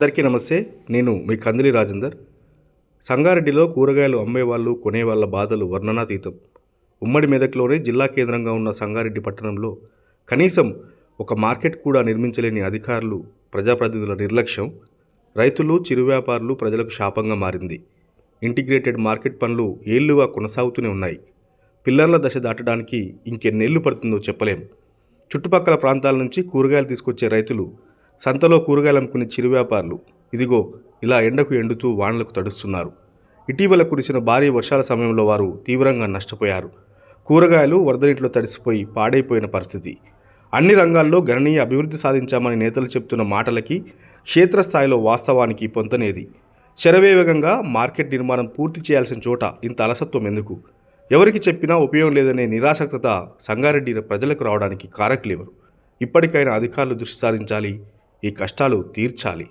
అందరికీ నమస్తే. నేను మీ కందిలి రాజేందర్. సంగారెడ్డిలో కూరగాయలు అమ్మేవాళ్ళు కొనేవాళ్ళ బాధలు వర్ణనాతీతం. ఉమ్మడి మెదక్లోనే జిల్లా కేంద్రంగా ఉన్న సంగారెడ్డి పట్టణంలో కనీసం ఒక మార్కెట్ కూడా నిర్మించలేని అధికారులు ప్రజాప్రతినిధుల నిర్లక్ష్యం రైతులు చిరు వ్యాపారులు ప్రజలకు శాపంగా మారింది. ఇంటిగ్రేటెడ్ మార్కెట్ పనులు ఏళ్ళుగా కొనసాగుతూనే ఉన్నాయి. పిల్లర్ల దశ దాటడానికి ఇంకెన్నేళ్ళు పడుతుందో చెప్పలేం. చుట్టుపక్కల ప్రాంతాల నుంచి కూరగాయలు తీసుకొచ్చే రైతులు సంతలో కూరగాయలు అమ్ముకునే చిరు వ్యాపారులు ఇదిగో ఇలా ఎండకు ఎండుతూ వానలకు తడుస్తున్నారు. ఇటీవల కురిసిన భారీ వర్షాల సమయంలో వారు తీవ్రంగా నష్టపోయారు. కూరగాయలు వరద నీటిలో తడిసిపోయి పాడైపోయిన పరిస్థితి. అన్ని రంగాల్లో గణనీయ అభివృద్ధి సాధించామని నేతలు చెప్తున్న మాటలకి క్షేత్రస్థాయిలో వాస్తవానికి పొంతనేది. శరవేగంగా మార్కెట్ నిర్మాణం పూర్తి చేయాల్సిన చోట ఇంత అలసత్వం ఎందుకు? ఎవరికి చెప్పినా ఉపయోగం లేదనే నిరాసక్తత సంగారెడ్డి ప్రజలకు రావడానికి కారకులెవరు ఇప్పటికైనా అధికారులు దృష్టి సారించాలి ఈ కష్టాలు తీర్చాలి.